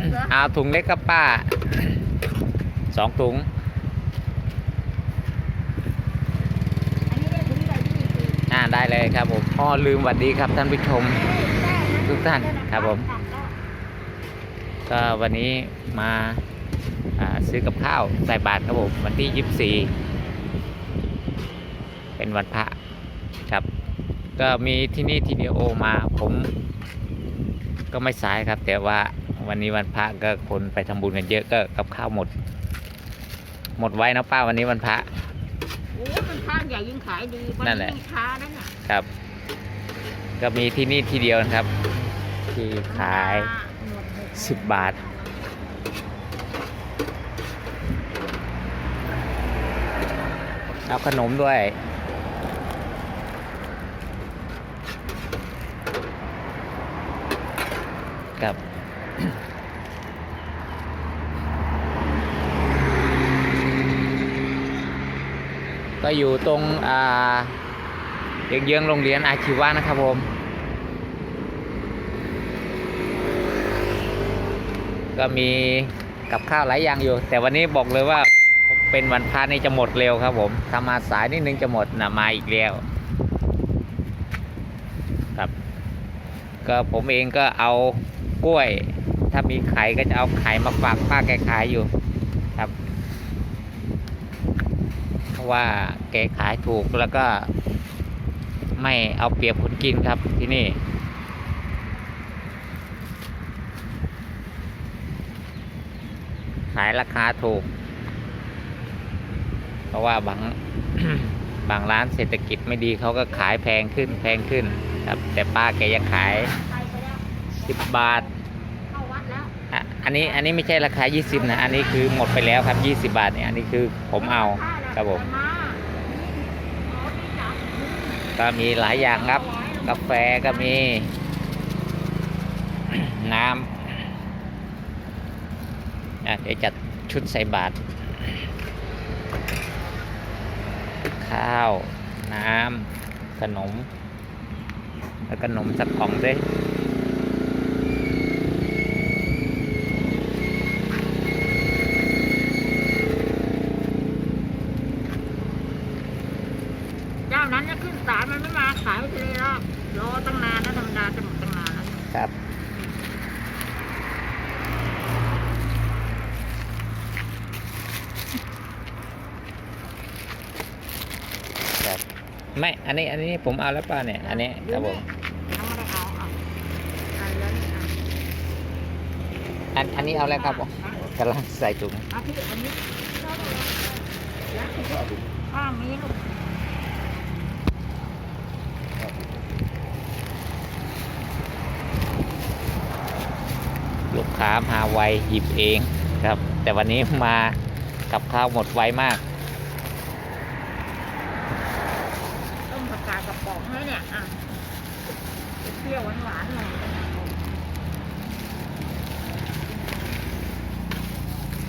กเหรอเอาถุงเล็กครับป้าสองถุงอันนี้ได้ถึงใบยี่สิบอ่าได้เลยครับผมพ่อลืมหวัดดีครับท่านผู้ชมทุกท่านครับผม ก็วันนี้มาอ่าซื้อกับข้าวใส่บาตรครับผม วันที่ 24 เป็นวันพระครับ ก็มีที่นี่ที่เดียวโอมาผม ก็ไม่สายครับ แต่ว่าวันนี้วันพระก็คนไปทำบุญกันเยอะก็กับข้าวหมด หมดไว้นะป้าวันนี้วันพระโอ้ยมันข้างใหญ่ยิ่งขายดีวันั่นแหละยิ่งช้านั่นน่ะครับ ก็มีที่นี่ที่เดียวนะครับ ที่ขายหมดหมดสิบบาทเอาขนมด้วย ครับ ก็อยู่ตรงอ่าเยื้องๆโรงเรียนอาชีวะนะครับผม ก็มีกับข้าวหลายอย่างอยู่ แต่วันนี้บอกเลยว่าเป็นวันพระนี่จะหมดเร็วครับผมถ้ามาสายนิดนึงจะหมดนะมาอีกแล้วครับ ก็ผมเองก็เอา กล้วย ถ้ามีไข่ก็จะเอาไข่มาฝากป้าแกขายอยู่ครับเพราะว่าแกขายถูกแล้วก็ ไม่เอาเปรียบคนกินครับที่นี่ขายราคาถูก เพราะว่าบางบางร้านเศรษฐกิจไม่ดีเขาก็ขายแพงขึ้นแพงขึ้นครับ แต่ป้าแกยังขาย ไปไปแล้ว10บาทเข้าวัดแล้วอะอันนี้อันนี้ไม่ใช่ราคา 20 นะ อันนี้คือหมดไปแล้วครับ 20 บาทเนี่ยอันนี้คือผมเอาครับผมไปาอ๋อพี่จ๋าก็มีหลายอย่างครับ กาแฟก็มี น้ำอะเดี๋ยวจัดชุดใส่บาตรข้าว น้ำขนม แล้วก็ขนมสักกล่องด้วย เจ้านั้นจะขึ้นศาลมันไม่มาขายไปเลยหรอกรอตั้งนานนะธรรมดาจะหมดตั้งนานแล้ว ครับ ครับ ไม่ อันนี้ อันนี้ผมเอาแล้วป่ะเนี่ย อันนี้ครับผมยังไม่ได้เอาอะไปแล้วนี่อะอันอันนี้เอาแล้วครับผมกำลังใส่ถุงเอาที่อันนี้ยักษ์ที่ข้างนี้ลูกลูกค้ามาไวหยิบเองครับ แต่วันนี้มากับข้าวหมดไวมาก ต้มผักกา ให้เนี่ยอะเปรี้ยวหวานๆหน่อย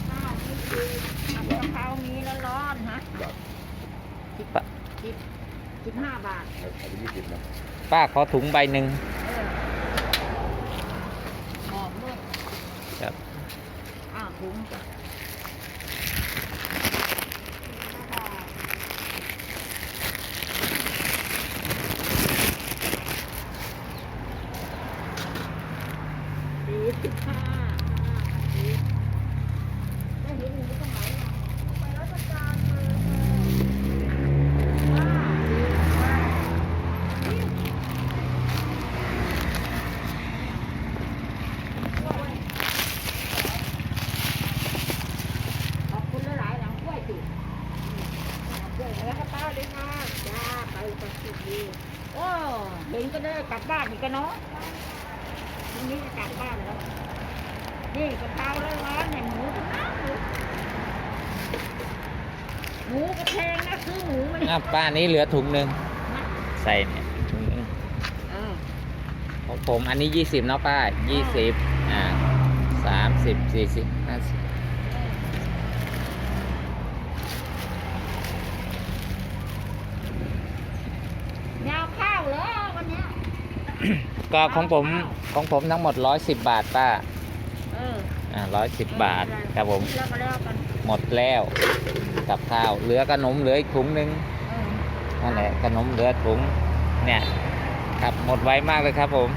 ข้าวนี่คือผัดกะเพรามีแล้วร้อนฮะสิบปะสิบสิบห้าบาทป้าขอถุงใบหนึ่ง เออหอมด้วย ครับ อ้าวถุงจ้ะสี่สิบห้าได้เห็นหนูตรงไหนอะไปรัชการเลยว้าวดีมาก ขอบคุณหลายๆหลังกล้วยสิกล้วยแล้วก็ป้าเลยค่ะจ้าไปตัดสินดีโอ้เห็นก็ได้กลับบ้านอีกกันเนาะ พรุ่งนี้จะกลับบ้านแล้ว นี่กะเพราแล้วร้อนเนี่ยหมูทั้งนั้นหมูหมูกระเพงนะซื้อหมูมาอะเนี่ยป้านี้เหลือถุงหนึ่งนะใส่เนี่ยถุงหนึ่งเออของผมอันนี้20เนาะป้า20อ่า30 40 50ยาวข้าวเหรอวันเนี้ย ก็ของผมของผมทั้งหมด110บาทป้าเอออ่าร้อยสิบบาทครับผม แล้วก็แล้วกันหมดแล้วกับข้าวเหลือขนมเหลืออีกถุงหนึงเออนั่นแหละขนมเหลือถุงเนี่ยครับหมดไวมากเลยครับผม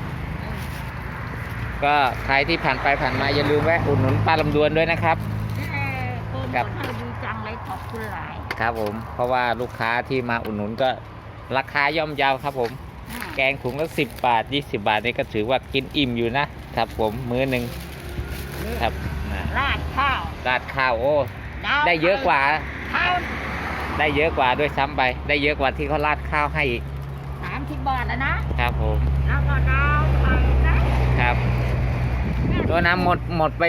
ก็ใครที่ผ่านไปผ่านมาอย่าลืมแวะอุดหนุนป้าลำดวนด้วยนะครับ นี่แหละโปรโมครัทบให้ดีจังเลยขอบคุณหลาย ครับผมเพราะว่าลูกค้าที่มาอุดหนุนก็ราคาย่อมเยาวครับผมอ่า แกงถุงละสิบบาทยี่สิบาทนี่ก็ถือว่ากินอิ่มอยู่นะครับผมมื้อหนึ่งนี่ครับอ่าราดข้าวราดข้าวโอ้ดาวได้เยอะกว่าข้าวได้เยอะกว่าด้วยซ้ำไป ได้เยอะกว่าที่เขาราดข้าวให้อีกสามสิบบาทแล้วนะครับผมแล้วก็ดาวไปนะครับตัวน้ำหมดหมดไป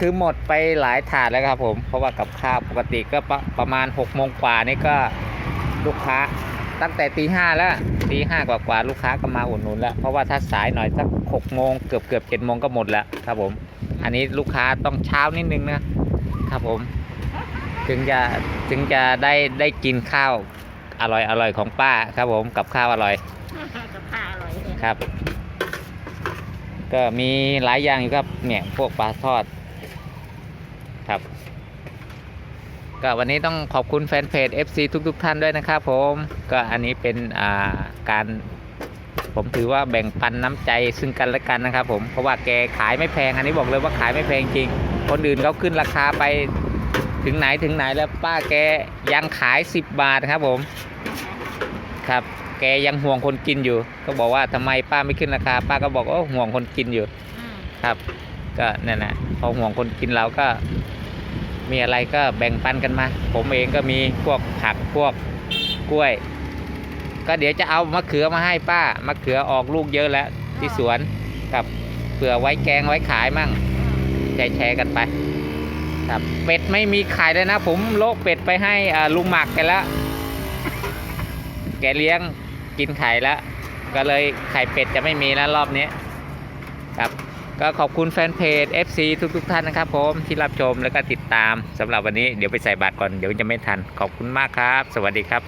คือหมดไปหลายถาดแล้วครับผม เพราะว่ากับข้าวปกติก็ประประมาณ6กโมงกว่านี่ก็ลูกค้า ตั้งแต่ตีห้าแล้วตีห้ากว่ากว่าๆลูกค้าก็มาอุดหนุนแล้ว เพราะว่าถ้าสายหน่อยสักหกโมงเกือบเกือบเจ็ดโมงก็หมดแล้วครับผม อันนี้ลูกค้าต้องเช้านิดนึงนะครับผม ถึงจะถึงจะได้ได้กินข้าวอร่อยอร่อยของป้าครับผมกับข้าวอร่อยกับข้าวอร่อยเลยครับ ก็มีหลายอย่างอยู่ครับเนี่ยพวกปลาทอดครับ ก็วันนี้ต้องขอบคุณแฟนเพจ FC ทุก ๆ ท่านด้วยนะครับผมก็อันนี้เป็นอ่าการผมถือว่าแบ่งปันน้ำใจซึ่งกันและกันนะครับ ผมเพราะว่าแกขายไม่แพงอันนี้บอกเลยว่าขายไม่แพงจริง คนอื่นเขาขึ้นราคาไปถึงไหนถึงไหนแล้วป้าแกยังขาย 10 บาทครับผมครับแกยังห่วงคนกินอยู่ ก็บอกว่าทำไมป้าไม่ขึ้นราคา ป้าก็บอกว่าห่วงคนกินอยู่อืมครับ ก็นั่นแหละพอห่วงคนกินเราก็ มีอะไรก็แบ่งปันกันมา ผมเองก็มีพวกผักพวกกล้วย ก็เดี๋ยวจะเอามะเขือมาให้ป้ามะเขือออกลูกเยอะแล้วที่สวนกับเผื่อไว้แกงไว้ขายมั่งแชร์กันไป ครับเป็ดไม่มีขายเลยนะ ผมโลกเป็ดไปให้ลุงหมักแกันแล้วแกเลี้ยงกินไข่แล้ว ก็เลยไข่เป็ดจะไม่มีแล้วรอบนี้ครับ ก็ขอบคุณแฟนเพจ FC ทุกๆทท่านนะครับผมที่รับชมแล้วก็ติดตามสำหรับวันนี้เดี๋ยวไปใส่บาตรก่อนเดี๋ยวจะไม่ทัน ขอบคุณมากครับ สวัสดีครับ